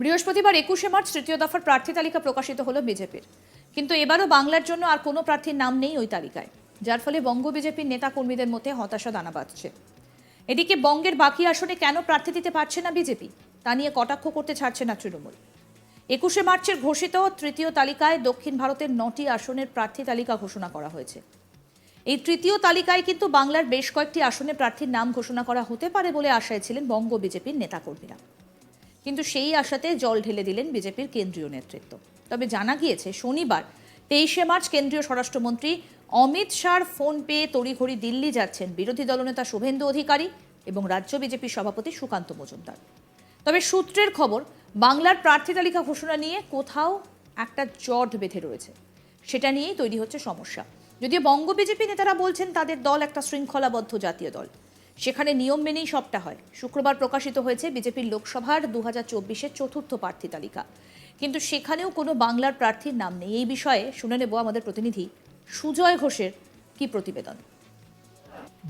বৃহস্পতিবার একুশে মার্চ তৃতীয় দফার প্রার্থী তালিকা প্রকাশিত হলো বিজেপির। কিন্তু এবারও বাংলার জন্য আর কোনো প্রার্থীর নাম নেই ওই তালিকায়। যার ফলে বঙ্গ বিজেপির নেতা কর্মীদের মধ্যে হতাশা দানা বাঁধছে। এদিকে বঙ্গের বাকি আসনে কেন প্রার্থী দিতে পারছে না বিজেপি, তা নিয়ে কটাক্ষ করতে ছাড়ছে না তৃণমূল। একুশে মার্চের ঘোষিত তৃতীয় তালিকায় দক্ষিণ ভারতের নটি আসনের প্রার্থী তালিকা ঘোষণা করা হয়েছে। এই তৃতীয় তালিকায় কিন্তু বাংলার বেশ কয়েকটি আসনে প্রার্থীর নাম ঘোষণা করা হতে পারে বলে আশায় ছিলেন বঙ্গ বিজেপির নেতাকর্মীরা। কিন্তু সেই আশাতে জল ঢেলে দিলেন বিজেপির কেন্দ্রীয় নেতৃত্ব। তবে জানা গিয়েছে, শনিবার তেইশে মার্চ কেন্দ্রীয় স্বরাষ্ট্রমন্ত্রী অমিত শাহর ফোন পেয়ে তড়িঘড়ি দিল্লি যাচ্ছেন বিরোধী দলনেতা শুভেন্দু অধিকারী এবং রাজ্য বিজেপির সভাপতি সুকান্ত মজুমদার। তবে সূত্রের খবর, বাংলার প্রার্থী তালিকা ঘোষণা নিয়ে কোথাও একটা জট বেঁধে রয়েছে। সেটা নিয়েই তৈরি হচ্ছে সমস্যা। যদিও বঙ্গ বিজেপি নেতারা বলছেন তাদের দল একটা শৃঙ্খলাবদ্ধ জাতীয় দল। সেখানে নিয়ম মেনেই সবটা হয়। শুক্রবার প্রকাশিত হয়েছে বিজেপির লোকসভার দু হাজার চব্বিশের চতুর্থ প্রার্থী তালিকা। কিন্তু সেখানেও কোনো বাংলার প্রার্থীর নাম নেই। এই বিষয়ে শুনে নেব আমাদের প্রতিনিধি সুজয় ঘোষের কি প্রতিবেদন।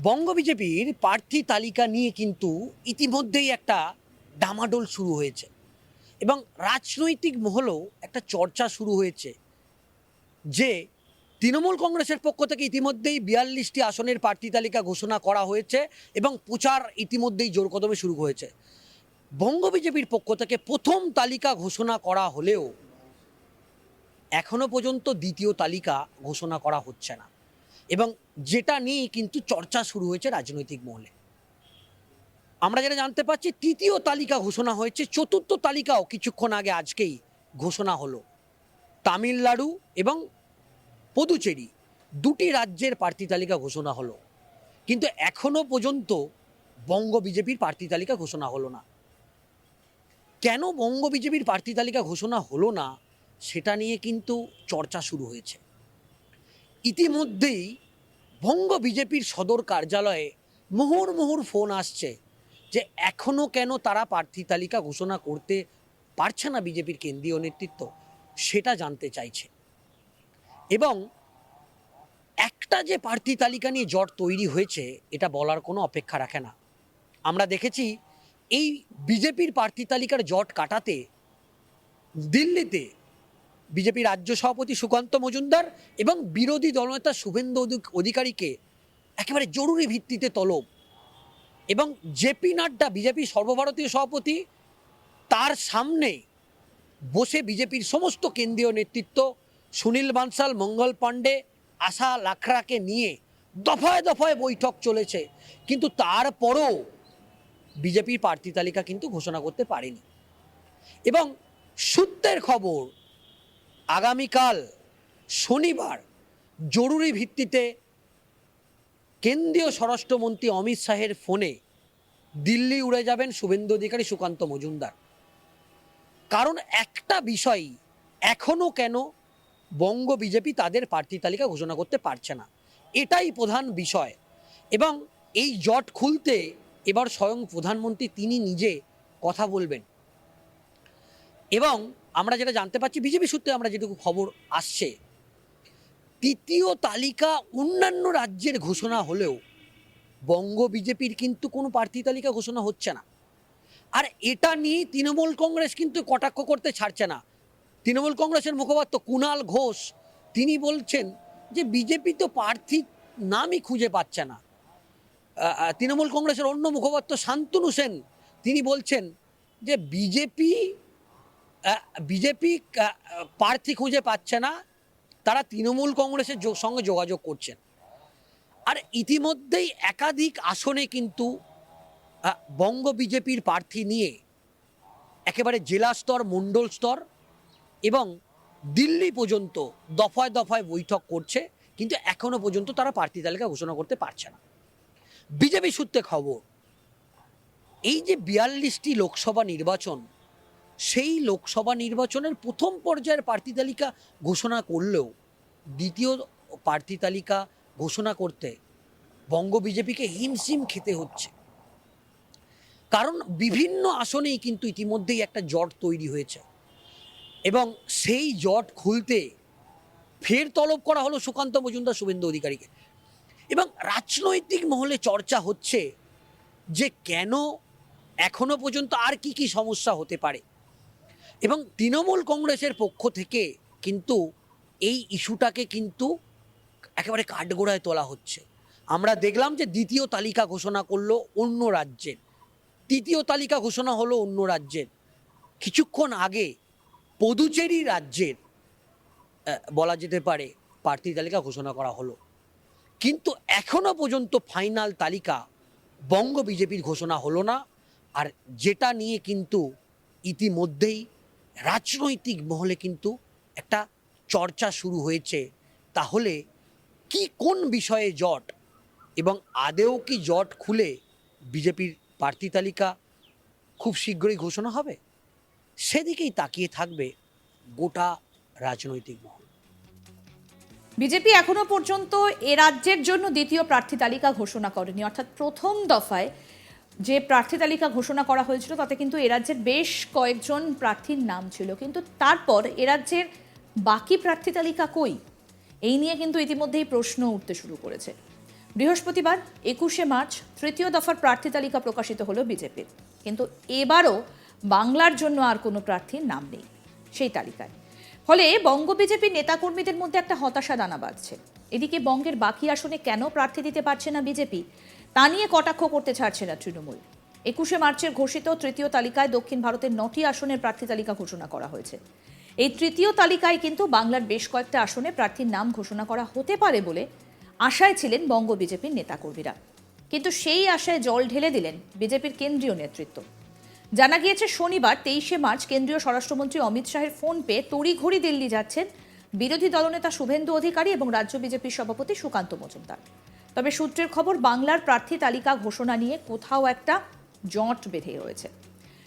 বঙ্গ বিজেপির প্রার্থী তালিকা নিয়ে কিন্তু ইতিমধ্যেই একটা ডামাডোল শুরু হয়েছে এবং রাজনৈতিক মহলেও একটা চর্চা শুরু হয়েছে যে তৃণমূল কংগ্রেসের পক্ষ থেকে ইতিমধ্যেই বিয়াল্লিশটি আসনের প্রার্থী তালিকা ঘোষণা করা হয়েছে এবং প্রচার ইতিমধ্যেই জোর কদমে শুরু হয়েছে। বঙ্গ বিজেপির পক্ষ থেকে প্রথম তালিকা ঘোষণা করা হলেও এখনও পর্যন্ত দ্বিতীয় তালিকা ঘোষণা করা হচ্ছে না। এবং যেটা নিয়ে কিন্তু চর্চা শুরু হয়েছে রাজনৈতিক মহলে। আমরা যেটা জানতে পারছি, তৃতীয় তালিকা ঘোষণা হয়েছে, চতুর্থ তালিকাও কিছুক্ষণ আগে আজকেই ঘোষণা হলো। তামিলনাড়ু এবং পদুচেরি দুটি রাজ্যের প্রার্থী তালিকা ঘোষণা হলো। কিন্তু এখনও পর্যন্ত বঙ্গ বিজেপির প্রার্থী তালিকা ঘোষণা হলো না। কেন বঙ্গ বিজেপির প্রার্থী তালিকা ঘোষণা হলো না, সেটা নিয়ে কিন্তু চর্চা শুরু হয়েছে। ইতিমধ্যেই বঙ্গ বিজেপির সদর কার্যালয়ে মুহুর মুহুর ফোন আসছে যে এখনও কেন তারা প্রার্থী তালিকা ঘোষণা করতে পারছে না বিজেপির কেন্দ্রীয় নেতৃত্ব, সেটা জানতে চাইছে। এবং একটা যে প্রার্থী তালিকা নিয়ে জট তৈরি হয়েছে, এটা বলার কোনো অপেক্ষা রাখে না। আমরা দেখেছি, এই বিজেপির প্রার্থী তালিকার জট কাটাতে দিল্লিতে বিজেপি রাজ্য সভাপতি সুকান্ত মজুমদার এবং বিরোধী দলনেতা শুভেন্দু অধি- অধিকারীকে একেবারে জরুরি ভিত্তিতে তলব। এবং জেপি নাড্ডা বিজেপি সর্বভারতীয় সভাপতি, তার সামনে বসে বিজেপির সমস্ত কেন্দ্রীয় নেতৃত্ব সুনীল বানসাল, মঙ্গল পাণ্ডে আশা লাখরাকে নিয়ে দফায় দফায় বৈঠক চলেছে। কিন্তু তারপরও বিজেপির প্রার্থী তালিকা কিন্তু ঘোষণা করতে পারেনি। এবং সূত্রের খবর, আগামীকাল শনিবার জরুরি ভিত্তিতে কেন্দ্রীয় স্বরাষ্ট্রমন্ত্রী অমিত শাহের ফোনে দিল্লি উড়ে যাবেন শুভেন্দু অধিকারী সুকান্ত মজুমদার। কারণ একটা বিষয় এখনও কেন বঙ্গ বিজেপি তাদের প্রার্থী তালিকা ঘোষণা করতে পারছে না। এটাই প্রধান বিষয়। এবং এই জট খুলতে এবার স্বয়ং প্রধানমন্ত্রী তিনি নিজে কথা বলবেন। এবং আমরা যেটা জানতে পারছি, বিজেপি সূত্রে আমরা যেটুকু খবর আসছে, তৃতীয় তালিকা অন্যান্য রাজ্যের ঘোষণা হলেও বঙ্গ বিজেপির কিন্তু কোনো প্রার্থী তালিকা ঘোষণা হচ্ছে না। আর এটা নিয়ে তৃণমূল কংগ্রেস কিন্তু কটাক্ষ করতে ছাড়ছে না। তৃণমূল কংগ্রেসের মুখপাত্র কুণাল ঘোষ, তিনি বলছেন যে বিজেপি তো প্রার্থী নামই খুঁজে পাচ্ছে না। তৃণমূল কংগ্রেসের অন্য মুখপাত্র শান্তনু সেন, তিনি বলছেন যে বিজেপি বিজেপি প্রার্থী খুঁজে পাচ্ছে না, তারা তৃণমূল কংগ্রেসের সঙ্গে যোগাযোগ করছেন। আর ইতিমধ্যেই একাধিক আসনে কিন্তু বঙ্গ বিজেপির প্রার্থী নিয়ে একেবারে জেলা স্তর, মণ্ডল স্তর এবং দিল্লি পর্যন্ত দফায় দফায় বৈঠক করছে, কিন্তু এখনও পর্যন্ত তারা প্রার্থী তালিকা ঘোষণা করতে পারছে না। বিজেপি সূত্রে খবর, এই যে বিয়াল্লিশটি লোকসভা নির্বাচন, সেই লোকসভা নির্বাচনের প্রথম পর্যায়ের প্রার্থী তালিকা ঘোষণা করলেও, দ্বিতীয় প্রার্থী তালিকা ঘোষণা করতে বঙ্গ বিজেপিকে হিমশিম খেতে হচ্ছে। কারণ বিভিন্ন আসনেই কিন্তু ইতিমধ্যেই একটা জট তৈরি হয়েছে। এবং সেই জট খুলতে ফের তলব করা হলো সুকান্ত মজুমদার শুভেন্দু অধিকারীকে। এবং রাজনৈতিক মহলে চর্চা হচ্ছে যে কেন এখনও পর্যন্ত আর কি কি সমস্যা হতে পারে। এবং তৃণমূল কংগ্রেসের পক্ষ থেকে কিন্তু এই ইস্যুটাকে কিন্তু একেবারে কাঠগোড়ায় তোলা হচ্ছে। আমরা দেখলাম যে দ্বিতীয় তালিকা ঘোষণা করল অন্য রাজ্যের। তৃতীয় তালিকা ঘোষণা হলো অন্য রাজ্যের। কিছুক্ষণ আগে পদুচেরি রাজ্যের বলা যেতে পারে, প্রার্থী তালিকা ঘোষণা করা হলো। কিন্তু এখনও পর্যন্ত ফাইনাল তালিকা বঙ্গ বিজেপির ঘোষণা হলো না। আর যেটা নিয়ে কিন্তু ইতিমধ্যেই রাজনৈতিক মহলে কিন্তু একটা চর্চা শুরু হয়েছে, তাহলে কি কোন বিষয়ে জট এবং আদেও কি জট খুলে বিজেপির প্রার্থী তালিকা খুব শীঘ্রই ঘোষণা হবে? সেদিকেই তাকিয়ে থাকবে গোটা রাজনৈতিক মহল। বিজেপি এখনও পর্যন্ত এ রাজ্যের জন্য দ্বিতীয় প্রার্থী তালিকা ঘোষণা করেনি। অর্থাৎ প্রথম দফায় যে প্রার্থী তালিকা ঘোষণা করা হয়েছিল, তাতে কিন্তু এ রাজ্যের বেশ কয়েকজন প্রার্থীর নাম ছিল। কিন্তু তারপর এ রাজ্যের বাকি প্রার্থী তালিকা কই? এই নিয়ে কিন্তু ইতিমধ্যেই প্রশ্ন উঠতে শুরু করেছে। বৃহস্পতিবার একুশে মার্চ তৃতীয় দফার প্রার্থী তালিকা প্রকাশিত হলো বিজেপির। কিন্তু এবারও বাংলার জন্য আর কোনো প্রার্থীর নাম নেই, সেই তালিকায়। ফলে বঙ্গ বিজেপির নেতাকর্মীদের মধ্যে একটা হতাশা দানা বাঁধছে। এদিকে বঙ্গের বাকি আসনে কেন প্রার্থী দিতে পারছে না বিজেপি, তা নিয়ে কটাক্ষ করতে ছাড়ছে না তৃণমূল। একুশে মার্চের ঘোষিত তৃতীয় তালিকায় দক্ষিণ ভারতের নটি আসনের প্রার্থী তালিকা ঘোষণা করা হয়েছে। এই তৃতীয় তালিকায় কিন্তু বাংলার বেশ কয়েকটা আসনে প্রার্থীর নাম ঘোষণা করা হতে পারে বলে আশায় ছিলেন বঙ্গ বিজেপির নেতাকর্মীরা। কিন্তু সেই আশায় জল ঢেলে দিলেন বিজেপির কেন্দ্রীয় নেতৃত্ব। জানা গিয়েছে, শনিবার তেইশে মার্চ কেন্দ্রীয় স্বরাষ্ট্রমন্ত্রী অমিত শাহের ফোন পেয়ে তড়িঘড়ি দিল্লি যাচ্ছেন বিরোধী দলনেতা শুভেন্দু অধিকারী এবং রাজ্য বিজেপির সভাপতি সুকান্ত মজুমদার। তবে সূত্রের খবর, বাংলার প্রার্থী তালিকা ঘোষণা নিয়ে কোথাও একটা জট বেঁধে রয়েছে।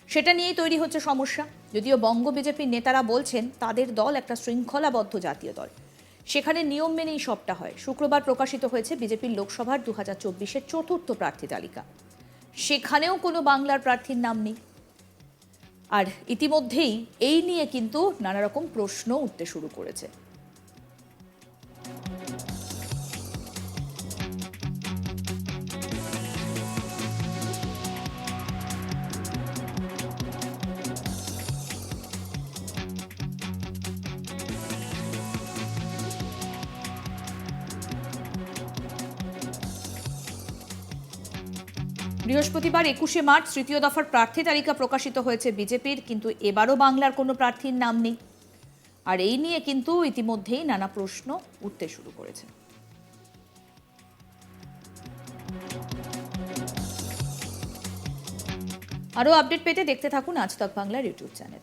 সেটা নিয়েই তৈরি হচ্ছে সমস্যা। যদিও বঙ্গ বিজেপির নেতারা বলছেন, তাদের দল একটা শৃঙ্খলাবদ্ধ জাতীয় দল। সেখানে নিয়ম মেনেই সবটা হয়। শুক্রবার প্রকাশিত হয়েছে বিজেপির লোকসভার দু হাজার চব্বিশের চতুর্থ প্রার্থী তালিকা। সেখানেও কোনো বাংলার প্রার্থীর নাম নেই। আর ইতিমধ্যেই এই নিয়ে কিন্তু নানা রকম প্রশ্ন উঠতে শুরু করেছে। বৃহস্পতিবার একুশে মার্চ তৃতীয় দফার প্রার্থী তালিকা প্রকাশিত হয়েছে বিজেপির, কিন্তু এবারও বাংলার কোনো প্রার্থীর নাম নেই। আর এই নিয়ে কিন্তু ইতিমধ্যেই নানা প্রশ্ন উঠতে শুরু করেছে। আরও আপডেট পেতে দেখতে থাকুন আজ তক বাংলার ইউটিউব চ্যানেল।